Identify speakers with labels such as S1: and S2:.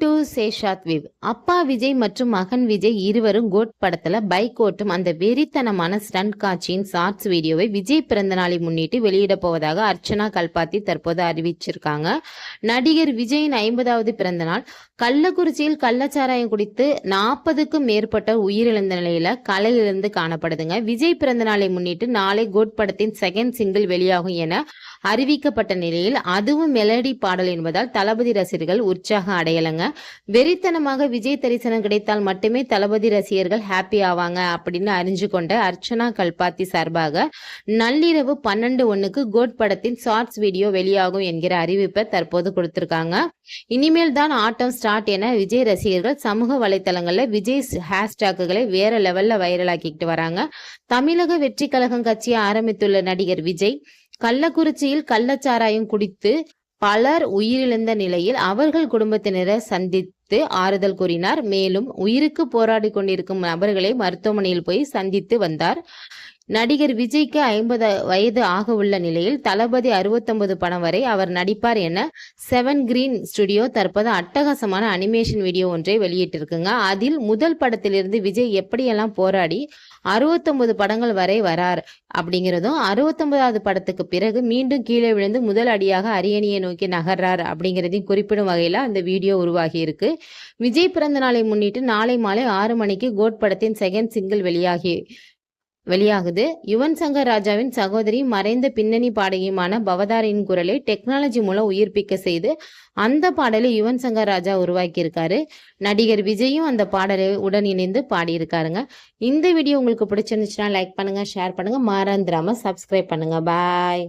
S1: itu. சேஷாத் we've. அப்பா விஜய் மற்றும் மகன் விஜய் இருவரும் கோட் படத்துல பைக் ஓட்டும் அந்த வெறித்தனமான ஸ்டண்ட் காட்சியின் ஷார்ட்ஸ் வீடியோவை விஜய் பிறந்த நாளை முன்னிட்டு வெளியிட போவதாக அர்ச்சனா கல்பாத்தி தற்போது அறிவிச்சிருக்காங்க. நடிகர் விஜயின் ஐம்பதாவது பிறந்தநாள் கள்ளக்குறிச்சியில் கள்ளச்சாராயம் குடித்து நாற்பதுக்கும் மேற்பட்ட உயிரிழந்த நிலையில கலையிலிருந்து காணப்படுதுங்க. விஜய் பிறந்த நாளை முன்னிட்டு நாளை கோட் படத்தின் செகண்ட் சிங்கிள் வெளியாகும் என அறிவிக்கப்பட்ட நிலையில் அதுவும் மெலடி பாடல் என்பதால் தளபதி ரசிகர்கள் உற்சாக அடையலைங்க. வெறித்தனமாக விஜய் தரிசனம் கிடைத்தால் மட்டுமே தளபதி ரசிகர்கள் ஹாப்பி ஆவாங்க அப்படின்னு அறிஞ்சு கொண்ட அர்ச்சனா கல்பாத்தி சார்பாக நள்ளிரவு பன்னெண்டு ஒண்ணுக்கு கோட் படத்தின் ஷார்ட்ஸ் வீடியோ வெளியாகும் என்கிற அறிவிப்பை தற்போது கொடுத்திருக்காங்க. இனிமேல் தான் ஆட்டம் ஸ்டார்ட் என விஜய் ரசிகர்கள் சமூக வலைத்தளங்கள்ல விஜய் ஹேஷ்டாக்குகளை வேற லெவல்ல வைரலாக்கிட்டு வராங்க. தமிழக வெற்றி கழகம் கட்சியை ஆரம்பித்துள்ள நடிகர் விஜய் கள்ளக்குறிச்சியில் கள்ளச்சாராயம் குடித்து பலர் உயிரிழந்த நிலையில் அவர்கள் குடும்பத்தினரை சந்தித்து ஆறுதல் கூறினார். மேலும் உயிருக்கு போராடி கொண்டிருக்கும் நபர்களை மருத்துவமனையில் போய் சந்தித்து வந்தார். நடிகர் விஜய்க்கு ஐம்பது வயது ஆக உள்ள நிலையில் தளபதி அறுபத்தொன்பது படம் வரை அவர் நடிப்பார் என செவன் கிரீன் ஸ்டுடியோ தற்போது அட்டகாசமான அனிமேஷன் வீடியோ ஒன்றை வெளியிட்டிருக்குங்க. அதில் முதல் படத்திலிருந்து விஜய் எப்படியெல்லாம் போராடி அறுபத்தொன்பது படங்கள் வரை வரார் அப்படிங்கிறதும் அறுபத்தொன்பதாவது படத்துக்கு பிறகு மீண்டும் கீழே விழுந்து முதல் அடியாக அரியணையை நோக்கி நகர்றார் அப்படிங்கிறதையும் குறிப்பிடும் வகையில் அந்த வீடியோ உருவாகி இருக்கு விஜய் பிறந்த நாளை முன்னிட்டு நாளை மாலை ஆறு மணிக்கு கோட் படத்தின் செகண்ட் சிங்கிள் வெளியாகி வெளியாகுது. யுவன் சங்கர் ராஜாவின் சகோதரி மறைந்த பின்னணி பாடகியுமான பவதாரியின் குரலை டெக்னாலஜி மூலம் உயிர்ப்பிக்க செய்து அந்த பாடலை யுவன் சங்கர் ராஜா உருவாக்கியிருக்காரு. நடிகர் விஜயும் அந்த பாடலை உடன் இணைந்து பாடியிருக்காருங்க. இந்த வீடியோ உங்களுக்கு பிடிச்சிருந்துச்சுன்னா லைக் பண்ணுங்க ஷேர் பண்ணுங்க. மறந்துடாம சப்ஸ்கிரைப் பண்ணுங்க. பாய்